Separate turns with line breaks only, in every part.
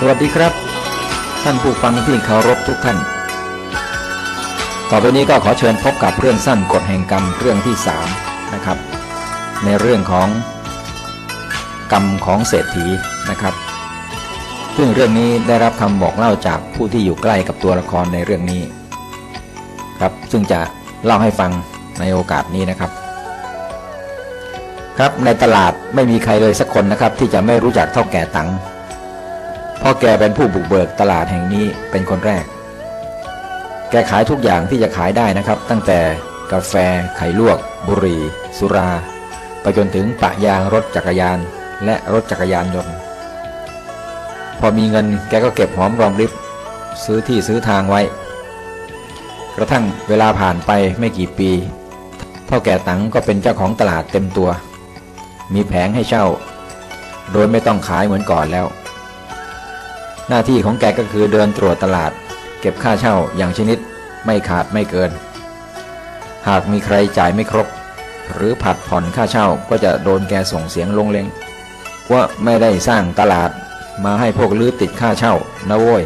สวัสดีครับ ท่านผู้ฟังที่เคารพทุกท่าน ต่อไปนี้ก็ขอเชิญพบกับเรื่องสั้นกฎแห่งกรรมเรื่องที่สามนะครับ ในเรื่องของกรรมของเศรษฐีนะครับ ซึ่งเรื่องนี้ได้รับคำบอกเล่าจากผู้ที่อยู่ใกล้กับตัวละครในเรื่องนี้ ครับซึ่งจะเล่าให้ฟังในโอกาสนี้นะครับ ครับในตลาดไม่มีใครเลยสักคนนะครับ ที่จะไม่รู้จักเท่าแก่ตัง เพราะแกเป็นผู้บุกเบิกตลาดแห่งนี้เป็นคนแรก แกขายทุกอย่างที่จะขายได้นะครับ ตั้งแต่กาแฟ ไข่ลวก บุหรี่ สุรา ไปจนถึงปะยางรถจักรยาน และรถจักรยานยนต์ พอมีเงินแกก็เก็บหอมรอมริบ ซื้อที่ซื้อทางไว้ กระทั่งเวลาผ่านไปไม่กี่ปี เท่าแก่ตังก็เป็นเจ้าของตลาดเต็มตัว มีแผงให้เช่า โดยไม่ต้องขายเหมือนก่อนแล้ว หน้าที่ของแกก็คือเดินตรวจตลาด เก็บค่าเช่าอย่างชนิดไม่ขาดไม่เกิน หากมีใครจ่ายไม่ครบ หรือผัดผ่อนค่าเช่าก็จะโดนแกส่งเสียงลงเลงว่าไม่ได้สร้างตลาดมาให้พวกลื้อติดค่าเช่านะโว้ย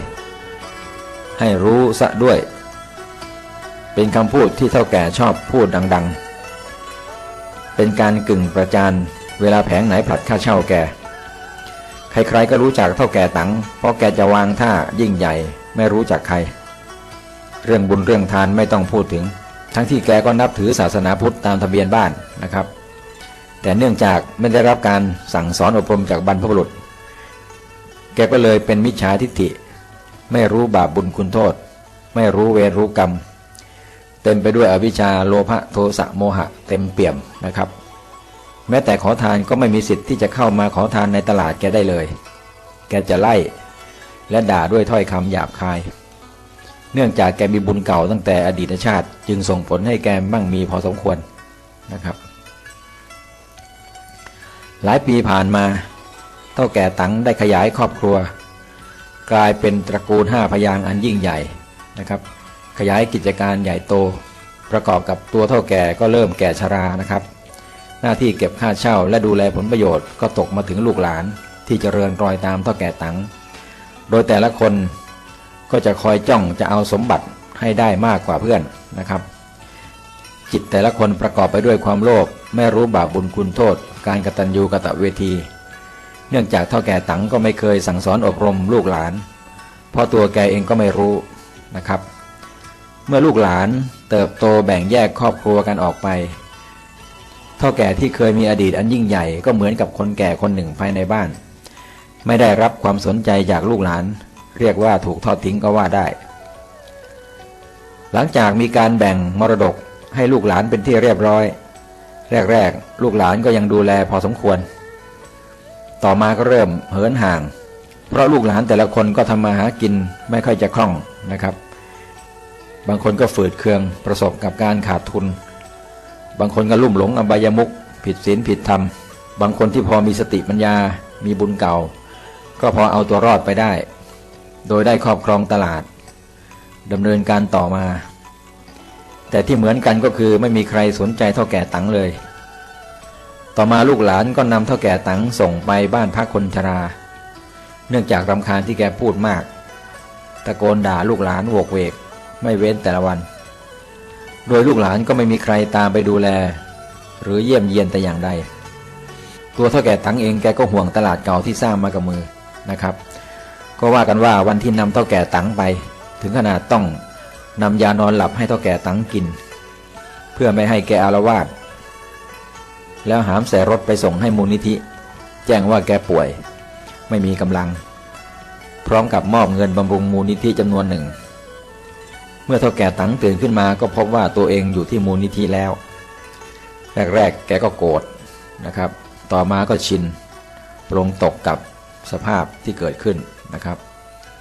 ให้รู้ซะด้วย เป็นคำพูดที่เท่าแก่ชอบพูดดัง ๆ เป็นการกึ่งประจานเวลาแผงไหนผลัดค่าเช่าแก ใครๆก็รู้จักเท่าแก่ตังเพราะแกจะวางท่ายิ่งใหญ่ไม่รู้จักใคร เรื่องบุญเรื่องทานไม่ต้องพูดถึง ทั้งที่แกก็นับถือศาสนาพุทธตามทะเบียนบ้านนะครับ แต่เนื่องจากไม่ได้รับการสั่งสอนอบรมจากบรรพบุรุษ แกก็เลยเป็นมิจฉาทิฏฐิ ไม่รู้บาปบุญคุณโทษ ไม่รู้เวรรู้กรรม เต็มไปด้วยอวิชชาโลภะโทสะโมหะ เต็มเปี่ยมนะครับ แม้แต่ขอทานก็ไม่มีสิทธิ์ที่จะเข้ามาขอทานในตลาดแกได้เลย แกจะไล่และด่าด้วยถ้อยคำหยาบคาย เนื่องจากแกมีบุญเก่าตั้งแต่อดีตชาติ จึงส่งผลให้แกมั่งมีพอสมควรนะครับ หลายปีผ่านมา เท่าแก่ตังได้ขยายครอบครัว กลายเป็นตระกูลห้าพยางอันยิ่งใหญ่นะครับ ขยายกิจการใหญ่โต ประกอบกับตัวเท่าแก่ก็เริ่มแก่ชรานะครับ หน้าที่เก็บค่าเช่าและดูแลผลประโยชน์ก็ตกมาถึงลูกหลานที่เจริญรอยตามเท่าแก่ตัง โดยแต่ละคนก็จะคอยจ้องจะเอาสมบัติให้ได้มากกว่าเพื่อนนะครับ จิตแต่ละคนประกอบไปด้วยความโลภไม่รู้บาปบุญคุณโทษ การกตัญญูกะตะเวที เนื่องจากเท่าแก่ตังก็ไม่เคยสั่งสอนอบรมลูกหลาน เพราะตัวแกเองก็ไม่รู้นะครับ เมื่อลูกหลานเติบโตแบ่งแยกครอบครัวกันออกไป เท่าแก่ที่เคยมีอดีตอันยิ่งใหญ่ก็เหมือนกับคนแก่คนหนึ่งภายในบ้าน ไม่ได้รับความสนใจจากลูกหลาน เรียกว่าถูกทอดทิ้งก็ว่าได้ หลังจากมีการแบ่งมรดกให้ลูกหลานเป็นที่เรียบร้อย แรกๆ ลูกหลานก็ยังดูแลพอสมควร ต่อมาก็เริ่มเหินห่าง เพราะลูกหลานแต่ละคนก็ทำมาหากินไม่ค่อยจะคล่องนะครับ บางคนก็ฝืดเคืองประสบกับการขาดทุน บางคนก็ลุ่มหลงอบายมุขผิดศีลผิดธรรม บางคนที่พอมีสติปัญญา มีบุญเก่า ก็พอเอาตัวรอดไปได้ โดยได้ครอบครองตลาดดำเนินการต่อมา แต่ที่เหมือนกันก็คือไม่มีใครสนใจเท่าแก่ตังเลย ต่อมาลูกหลานก็นำเท่าแก่ตังส่งไปบ้านพักคนชรา เนื่องจากรำคาญที่แกพูดมาก ตะโกนด่าลูกหลานโวกเวก ไม่เว้นแต่ละวัน โดยลูกหลานก็ไม่มีใครตามไปดูแล หรือเยี่ยมเยียนแต่อย่างใด ตัวเท่าแก่ตังเองแกก็ห่วงตลาดเก่าที่สร้างมากับมือนะครับ ก็ว่ากันว่าวันที่นำเท่าแก่ตังไป ถึงขนาดต้องนำยานอนหลับให้เท่าแก่ตังกิน เพื่อไม่ให้แกอารวาสแล้วหามใส่รถไปส่งให้มูลนิธิ แจ้งว่าแกป่วย ไม่มีกำลัง พร้อมกับมอบเงินบำรุงมูลนิธิจำนวนหนึ่ง เมื่อเท่าแก่ตังตื่นขึ้นมาก็พบว่าตัวเองอยู่ที่มูลนิธิแล้ว แรกๆ แกก็โกรธนะครับ ต่อมาก็ชินปรงตกกับสภาพที่เกิดขึ้นนะครับ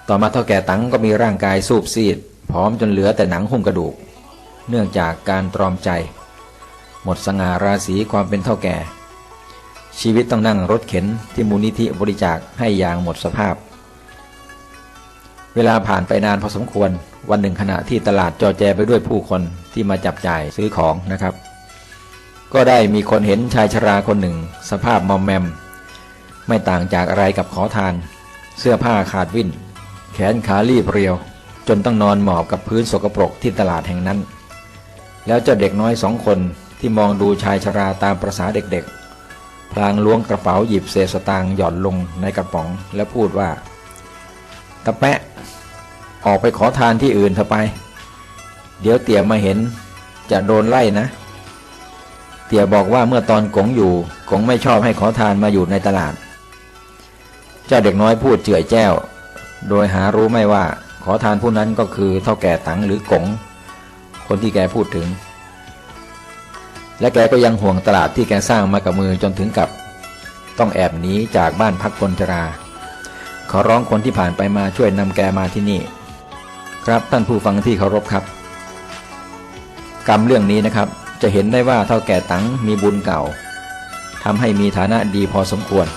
ต่อมาเท่าแก่ตังก็มีร่างกายสูบซีดผอมจนเหลือแต่หนังหุ้มกระดูก เนื่องจากการตรอมใจ หมดสง่าราศีความเป็นเท่าแก่ ชีวิตต้องนั่งรถเข็นที่มูลนิธิบริจาคให้อย่างหมดสภาพ เวลาผ่านไปนานพอสมควร วันหนึ่งขณะที่ตลาดจอแจไปด้วยผู้คนที่มาจับจ่ายซื้อของนะครับ ก็ได้มีคนเห็นชายชราคนหนึ่ง สภาพมอมแมม ไม่ต่างจากอะไรกับขอทาน เสื้อผ้าขาดวิ่น แขนขารีบเรียว จนต้องนอนหมอบกับพื้นสกปรกที่ตลาดแห่งนั้น แล้วเจ้าเด็กน้อยสองคนที่มองดูชายชราตามประษาเด็กๆพลางล้วงกระเป๋าหยิบเศษสตางค์หย่อนลงในกระป๋อง แล้วพูดว่า ตะแปะ ออกไปขอทานที่อื่นเถอะไป เดี๋ยวเตี่ยมาเห็นจะโดนไล่นะ เตี่ยบอกว่าเมื่อตอนกงอยู่กงไม่ชอบให้ขอทานมาอยู่ในตลาด เจ้าเด็กน้อยพูดเจื่อยแจ้ว โดยหารู้ไม่ว่าขอทานผู้นั้นก็คือเท่าแก่ตังหรือกงคนที่แกพูดถึง และแกก็ยังห่วงตลาดที่แกสร้างมากับมือจนถึงกับ ต้องแอบหนีจากบ้านพักคนชรา ขอร้องคนที่ผ่านไปมาช่วยนำแกมาที่นี่ ครับท่านผู้ฟังที่เคารพครับ กรรมเรื่องนี้นะครับ จะเห็นได้ว่าเท่าแก่ตังมีบุญเก่าทำให้มีฐานะดีพอสมควร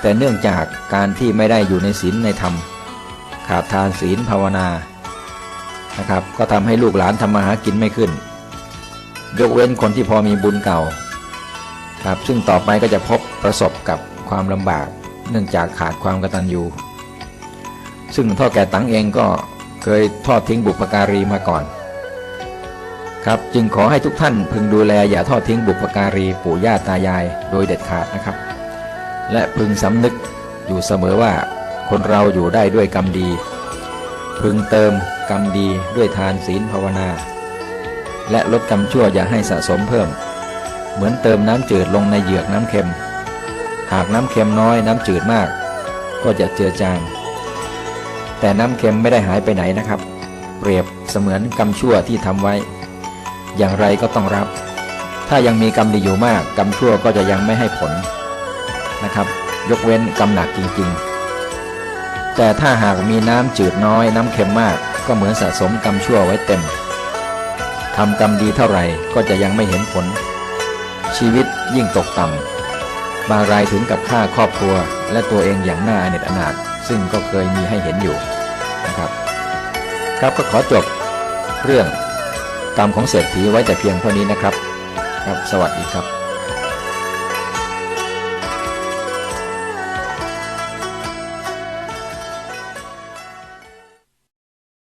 แต่เนื่องจากการที่ไม่ได้อยู่ในศีลในธรรม ขาดทานศีลภาวนานะครับก็ทำให้ลูกหลานทำมาหากินไม่ขึ้น ยกเว้นคนที่พอมีบุญเก่าครับซึ่งต่อไปก็จะพบประสบกับความลำบาก เนื่องจากขาดความกตัญญูซึ่งท่อแก่ตังเองก็เคยทอดทิ้งบุปการีมาก่อน ครับจึงขอให้ทุกท่านพึงดูแลอย่าทอดทิ้งบุปการีปู่ย่าตายายโดยเด็ดขาดนะครับ และพึงสำนึกอยู่เสมอว่าคนเราอยู่ได้ด้วยกรรมดี พึงเติมกรรมดีด้วยทานศีลภาวนา และลดกรรมชั่วอย่าให้สะสมเพิ่ม เหมือนเติมน้ำจืดลงในเหยือกน้ำเค็ม หากน้ำเค็มน้อยน้ำจืดมาก ก็จะเจือจาง แต่น้ำเค็มไม่ได้หายไปไหนนะครับ เปรียบเสมือนกรรมชั่วที่ทำไว้ อย่างไรก็ต้องรับ ถ้ายังมีกรรมดีอยู่มากกรรมชั่วก็จะยังไม่ให้ผลนะครับ ยกเว้นกรรมหนักจริงๆ แต่ถ้าหากมีน้ำจืดน้อยน้ำเค็มมาก ก็เหมือนสะสมกรรมชั่วไว้เต็มทำกรรมดีเท่าไหร่ก็จะยังไม่เห็นผล ชีวิตยิ่งตกต่ำ บางรายถึงกับฆ่าครอบครัว และตัวเองอย่างน่าอเนจอนาถซึ่งก็เคยมีให้เห็นอยู่นะครับ ครับก็ขอจบเรื่องกรรมของเศรษฐีไว้แต่เพียงเท่านี้นะครับ ครับ สวัสดีครับ